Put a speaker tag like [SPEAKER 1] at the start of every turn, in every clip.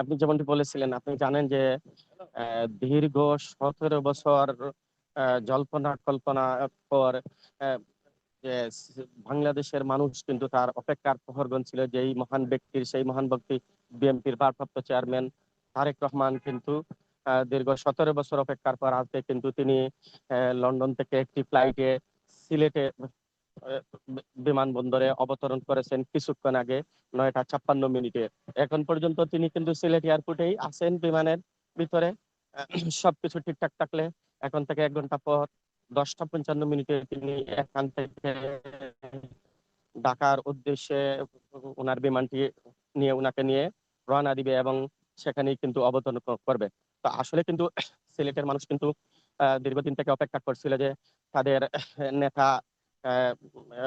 [SPEAKER 1] আপনি যেমনটি বলেছিলেন, আপনি জানেন যে দীর্ঘ সতেরো বছর জল্পনা কল্পনা পর বাংলাদেশের মানুষ কিন্তু তার অপেক্ষার প্রহরগণ ছিল যেই মহান ব্যক্তির, সেই মহান ব্যক্তি বিএনপির ভারপ্রাপ্ত চেয়ারম্যান তারেক রহমান কিন্তু দীর্ঘ সতেরো বছর অপেক্ষার পর আজকে কিন্তু তিনি লন্ডন থেকে একটি ফ্লাইটে সিলেটে বিমানবন্দরে অবতরণ করেছেন কিছুক্ষণ আগে, নয়টা ছাপ্পান্ন মিনিটে। এখন পর্যন্ত তিনি কিন্তু সিলেট এয়ারপোর্টেই আছেন বিমানের ভিতরে। সবকিছু ঠিকঠাক থাকলে এখন থেকে এক ঘণ্টা পর দশটা পঞ্চান্ন মিনিটে তিনি এখান থেকে ঢাকার উদ্দেশ্যে ওনার বিমানটি নিয়ে ওনাকে নিয়ে রওনা দিবে এবং সেখানেই কিন্তু অবতরণ করবে। তো আসলে কিন্তু সিলেটের মানুষ কিন্তু দীর্ঘদিন থেকে অপেক্ষা করছিল যে তাদের নেতা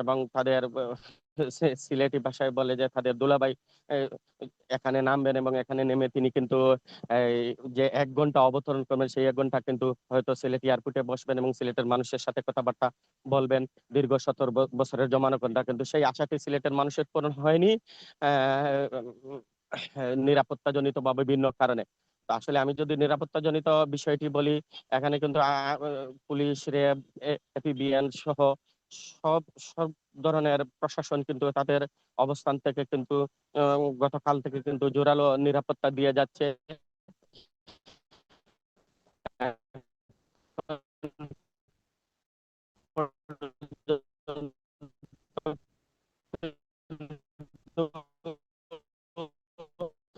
[SPEAKER 1] এবং তাদের সিলেটি ভাষায় বলে যে তাদের দুলাভাই এখানে নামবেন এবং এখানে নেমে তিনি কিন্তু যে এক ঘণ্টা অবতরণ করবেন, সেই এক ঘণ্টা কিন্তু হয়তো সিলেট এয়ারপোর্টে বসবেন এবং সিলেটের মানুষের সাথে কথাবার্তা বলবেন। দীর্ঘ সতেরো বছরের জমানো ঘণ্টা কিন্তু সেই আশাটি সিলেটের মানুষের পূরণ হয়নি নিরাপত্তাজনিত বা বিভিন্ন কারণে। আসলে আমি যদি নিরাপত্তাজনিত বিষয়টি বলি, এখানে কিন্তু পুলিশ, র্যাব এপিবিএন সহ সব সব ধরনের প্রশাসন কিন্তু তাদের অবস্থান থেকে কিন্তু গতকাল থেকে কিন্তু জোরালো নিরাপত্তা দিয়ে যাচ্ছে।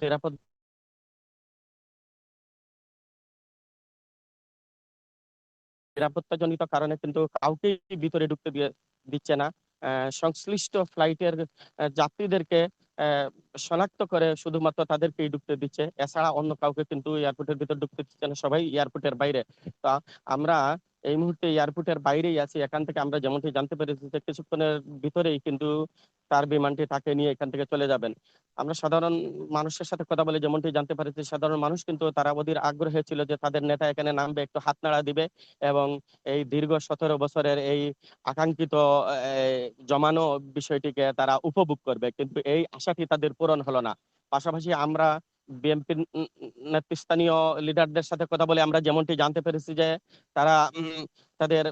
[SPEAKER 1] নিরাপদ নিরাপত্তাজনিত কারণে কিন্তু কাউকে ভিতরে ঢুকতে দিয়ে দিচ্ছে না। সংশ্লিষ্ট ফ্লাইটের যাত্রীদেরকে শনাক্ত করে শুধুমাত্র তাদেরকেই ঢুকতে দিচ্ছে। এছাড়া অন্য কাউকে কিন্তু এয়ারপোর্টের ভিতরে ঢুকতে দিচ্ছে না, সবাই এয়ারপোর্টের বাইরে। তা আমরা এই মুহূর্তে এয়ারপোর্টের বাইরেই আছি। এখান থেকে আমরা যেমনটি জানতে পেরেছি যে কিছুক্ষণের ভিতরেই কিন্তু তার বিমানটি তাকে নিয়ে এখান থেকে চলে যাবেন। আমরা সাধারণ মানুষের সাথে কথা বলে যেমনটি জানতে পেরেছি, সাধারণ মানুষ কিন্তু তারা অধীর আগ্রহে ছিল যে তাদের নেতা এখানে নামবে, একটু হাত নাড়া দিবে এবং এই দীর্ঘ সতেরো বছরের এই আকাঙ্ক্ষিত জমানো বিষয়টিকে তারা উপভোগ করবে। কিন্তু এই আশাটি তাদের পূরণ হলো না। পাশাপাশি আমরা বিএনপির নেতৃস্থানীয় লিডারদের সাথে কথা বলে আমরা যেমনটি জানতে পেরেছি যে তারা তাদের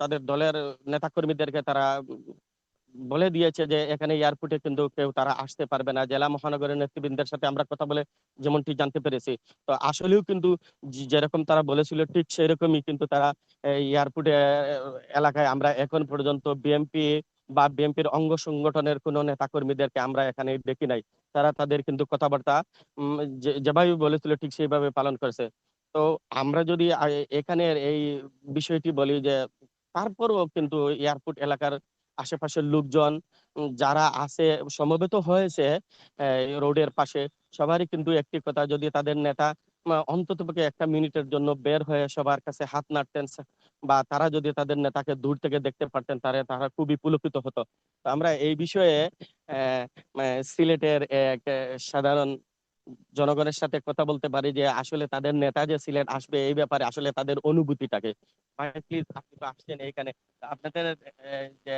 [SPEAKER 1] তাদের দলের নেতাকর্মীদেরকে তারা বলে দিয়েছে যে এখানে এয়ারপোর্টে কিন্তু কেউ তারা আসতে পারবে না। জেলা মহানগরের নেতৃবৃন্দের সাথে আমরা কথা বলে যেমনটি জানতে পেরেছি। তো আসলেও কিন্তু যেরকম তারা বলেছিল ঠিক সেরকমই কিন্তু তারা এয়ারপোর্টে, এলাকায় আমরা এখন পর্যন্ত বিএমপি বা বিএনপির অঙ্গ সংগঠনের কোনো নেতাকর্মীদেরকে আমরা এখানে দেখি নাই। তারা তাদের কিন্তু কথাবার্তা যেভাবে বলেছিল ঠিক সেইভাবে পালন করেছে। তো আমরা যদি এখানের এই বিষয়টি বলি যে, তারপরও কিন্তু এয়ারপোর্ট এলাকার আশেপাশের লোকজন যারা আছে, সমবেত হয়েছে রোডের পাশে, সবারই কিন্তু একটি কথা, যদি তাদের নেতা অন্তত একটা মিনিটের জন্য বের হয়ে সবার কাছে হাত নাড়তেন বা তারা যদি তাদের নেতাকে দূর থেকে দেখতে পারতেন তাহলে তারা খুবই পুলকিত হতো। তো আমরা এই বিষয়ে সিলেটের এক সাধারণ জনগণের সাথে কথা বলতে পারি যে আসলে তাদের নেতা যে সিলেট আসবে এই ব্যাপারে, আসলে তাদের অনুভূতিটাকে। প্লিজ আপনি তো আসছেন এইখানে? আপনাদের যে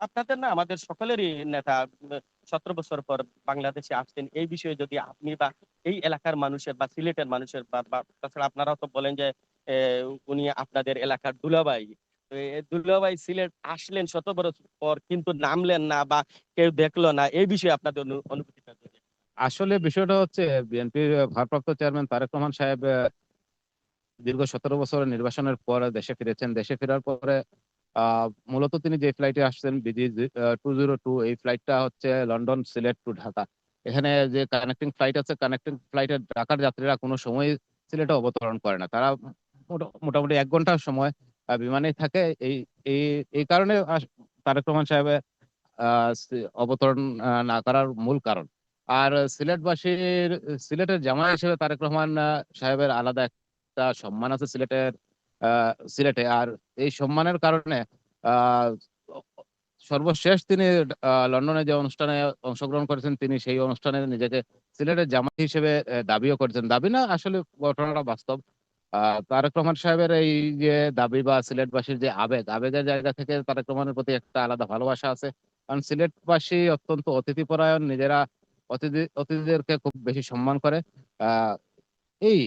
[SPEAKER 1] আপনাদের না আমাদের সকলেরই নেতা সতেরো বছর পর বাংলাদেশে আসছেন, এই বিষয়ে যদি আপনি বা এই এলাকার মানুষের বা সিলেটের মানুষের বা তাছাড়া আপনারাও তো বলেন যে উনি আপনাদের এলাকার দুলাভাই। সিলেট আসলেন শত বছর পর কিন্তু নামলেন না বা কেউ দেখল না, এই বিষয়ে আপনাদের
[SPEAKER 2] আসলে বিষয়টা হচ্ছে, বিএনপির ভারপ্রাপ্ত চেয়ারম্যান তারেক রহমান সাহেব দীর্ঘ সতেরো বছরের নির্বাচনের পর দেশে ফিরেছেন। দেশে ফেরার পরে মূলত তিনি যে ফ্লাইটে আসছেন বিজি টু জিরো টু এই ফ্লাইটটা হচ্ছে লন্ডন সিলেট টু ঢাকা এখানে যে কানেক্টিং ফ্লাইট আছে কানেক্টিং ফ্লাইটে ঢাকার যাত্রীরা কোনো সময় সিলেটে অবতরণ করে না। তারা মোটামুটি এক ঘণ্টার সময় বিমানে থাকে। এই এই এই কারণে তারেক রহমান সাহেবের অবতরণ না করার মূল কারণ। আর সিলেটবাসীর, সিলেটের জামাই হিসেবে তারেক রহমান সাহেবের আলাদা একটা সম্মান আছে সিলেটের। সিলেটে। আর এই সম্মানের কারণে সর্বশেষ তিনি লন্ডনে যে অনুষ্ঠানে অংশগ্রহণ করেছেন, তিনি সেই অনুষ্ঠানে নিজেকে সিলেটের জামাই হিসেবে দাবিও করেছেন। দাবি না, আসলে ঘটনাটা বাস্তব। তারেক রহমান সাহেবের এই যে দাবি বা সিলেটবাসীর যে আবেগ, আবেগের জায়গা থেকে তারেক রহমানের প্রতি একটা আলাদা ভালোবাসা আছে। কারণ সিলেটবাসী অত্যন্ত অতিথিপরায়ণ, নিজেরা অতিথি, অতিথিদেরকে খুব বেশি সম্মান করে। এই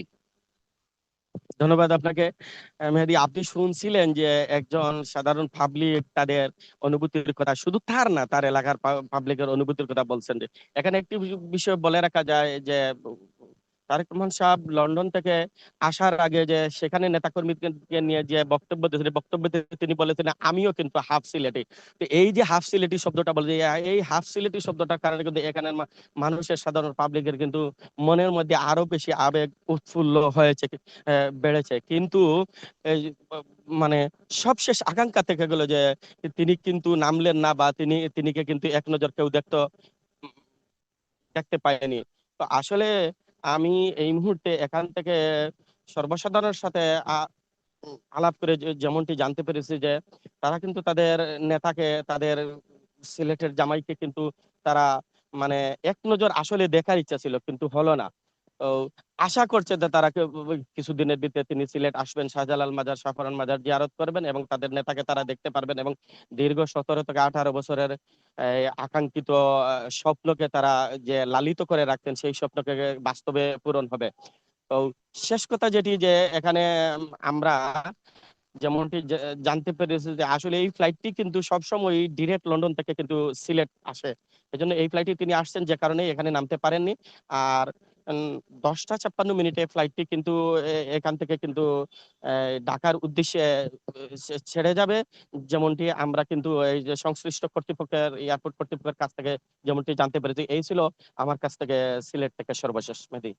[SPEAKER 1] ধন্যবাদ আপনাকে। মেহেদি, আপনি শুনছিলেন যে একজন সাধারণ পাবলিক তাদের অনুভূতির কথা, শুধু তার না, তার এলাকার পাবলিকের অনুভূতির কথা বলছেন এখানে একটি বিষ- বিষয় বলে রাখা যায় যে তারেক রহমান সাহেব লন্ডন থেকে আসার আগে যে সেখানে নেতাকর্মীকে নিয়ে যে বক্তব্য দিয়েছেন বক্তব্যতে তিনি বলেছেন, আমিও কিন্তু হাফ সিলেটি। তো এই যে হাফ সিলেটি শব্দটা বলে, এই হাফ সিলেটি শব্দটার কারণে কিন্তু এখানের মানুষের সাধারণ পাবলিকের কিন্তু মনের মধ্যে আরও বেশি আবেগ উৎফুল্ল হয়েছে বেড়েছে। কিন্তু মানে সবশেষ আকাঙ্ক্ষা থেকে গেল যে তিনি কিন্তু নামলেন না বা তিনি, তিনিকে কিন্তু এক নজর কেউ দেখতো দেখতে পায়নি। তো আসলে আমি এই মুহূর্তে এখান থেকে সর্বসাধারণের সাথে আলাপ করে যেমনটি জানতে পেরেছি যে, তারা কিন্তু তাদের নেতাকে, তাদের সিলেটের জামাইকে কিন্তু তারা মানে এক নজর আসলে দেখার ইচ্ছা ছিল, কিন্তু হলো না। আশা করছে যে তারা কিছুদিনের ভিতরে তিনি সিলেট আসবেন, শাহজালাল মাজার, সাফরান মাজার জিয়ারত করবেন এবং তাদের নেতাকে তারা দেখতে পারবেন এবং দীর্ঘ সতেরো থেকে আঠারো বছরের আকাঙ্ক্ষিত স্বপ্নকে তারা যে লালিত করে রাখতেন সেই স্বপ্নকে বাস্তবে পূরণ হবে। তো শেষ কথা যেটি যে এখানে আমরা যেমনটি জানতে পেরেছি যে আসলে এই ফ্লাইটটি কিন্তু সবসময় ডিরেক্ট লন্ডন থেকে কিন্তু সিলেট আসে। এজন্য এই ফ্লাইটে তিনি আসছেন যে কারণে এখানে নামতে পারেননি। আর দশটা ছাপ্পান্ন মিনিটে ফ্লাইটটি কিন্তু এখান থেকে কিন্তু ঢাকার উদ্দেশ্যে ছেড়ে যাবে। যেমনটি আমরা কিন্তু, এই যে সংশ্লিষ্ট কর্তৃপক্ষের এয়ারপোর্ট কর্তৃপক্ষের কাছ থেকে যেমনটি জানতে পেরেছি, এই ছিল আমার কাছ থেকে সিলেট থেকে সর্বশেষ, মেহেদী।